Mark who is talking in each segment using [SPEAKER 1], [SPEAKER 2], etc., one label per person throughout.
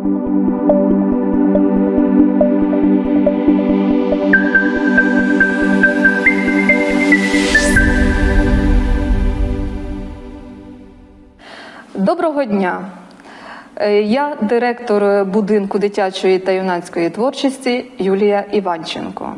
[SPEAKER 1] Доброго дня. Е, Я директор будинку дитячої та юнацької творчості Юлія Іванченко.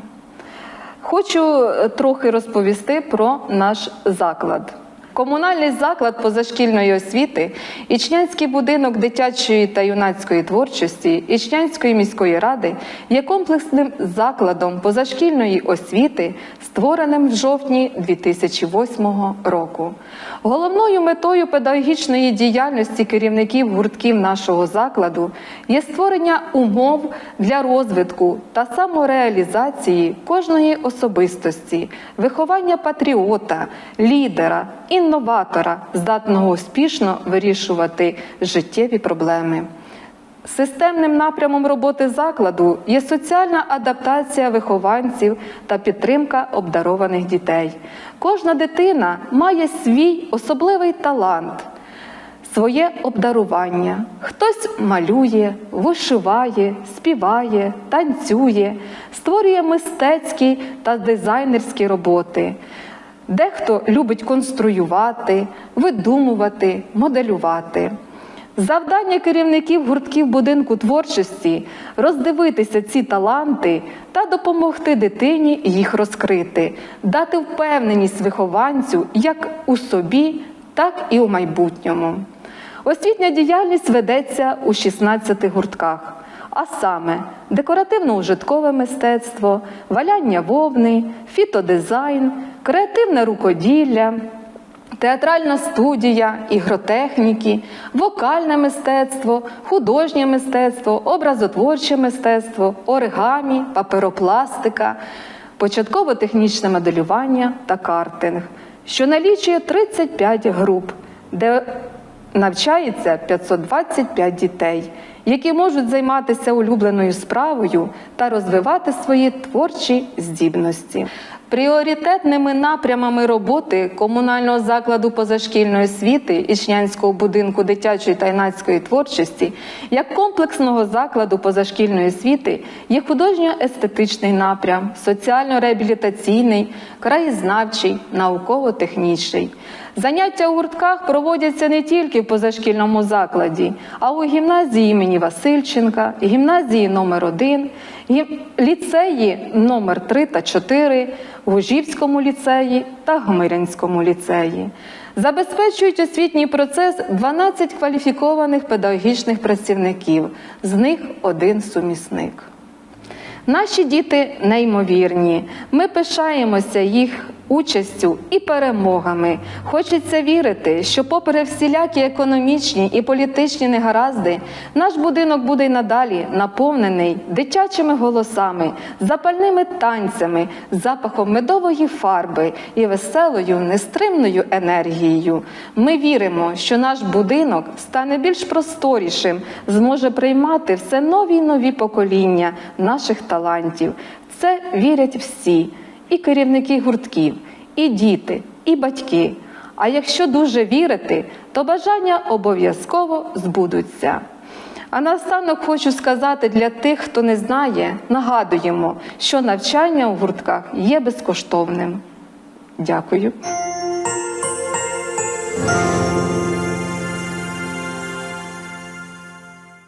[SPEAKER 1] Хочу е, трохи розповісти про наш заклад. Комунальний заклад позашкільної освіти Ічнянський будинок дитячої та юнацької творчості Ічнянської міської ради є комплексним закладом позашкільної освіти, створеним в жовтні 2008 року. Головною метою педагогічної діяльності керівників гуртків нашого закладу є створення умов для розвитку та самореалізації кожної особистості, виховання патріота, лідера, інноватора, здатного успішно вирішувати життєві проблеми. Системним напрямом роботи закладу є соціальна адаптація вихованців та підтримка обдарованих дітей. Кожна дитина має свій особливий талант, своє обдарування. Хтось малює, вишиває, співає, танцює, створює мистецькі та дизайнерські роботи. Дехто любить конструювати, видумувати, моделювати. Завдання керівників гуртків будинку творчості роздивитися ці таланти та допомогти дитині їх розкрити, дати впевненість вихованцю як у собі, так і у майбутньому. Освітня діяльність ведеться у 16 гуртках, а саме декоративно-ужиткове мистецтво, валяння вовни, фітодизайн, креативне рукоділля. Театральна студія, ігротехніки, вокальне мистецтво, художнє мистецтво, образотворче мистецтво, оригамі, паперопластика, початково-технічне моделювання та картинг, що налічує 35 груп, де навчається 525 дітей, які можуть займатися улюбленою справою та розвивати свої творчі здібності. Пріоритетними напрямами роботи комунального закладу позашкільної освіти Ічнянського будинку дитячої та юнацької творчості як комплексного закладу позашкільної освіти є художньо-естетичний напрям, соціально-реабілітаційний, краєзнавчий, науково-технічний. Заняття у гуртках проводяться не тільки в позашкільному закладі, а у гімназії імені Васильченка, гімназії номер 1 гім- ліцеї номер 3 та 4, Гужівському ліцеї та Гмирянському ліцеї. Забезпечують освітній процес 12 кваліфікованих педагогічних працівників, з них один сумісник. Наші діти неймовірні. Ми пишаємося їх участю і перемогами. Хочеться вірити, що, попри всілякі економічні і політичні негаразди, наш будинок буде й надалі наповнений дитячими голосами, запальними танцями, запахом медової фарби і веселою, нестримною енергією. Ми віримо, що наш будинок стане більш просторішим, зможе приймати все нові й нові покоління наших талантів. Це вірять всі, і керівники гуртків, і діти, і батьки. А якщо дуже вірити, то бажання обов'язково збудуться. А наостанок хочу сказати для тих, хто не знає, нагадуємо, що навчання у гуртках є безкоштовним. Дякую.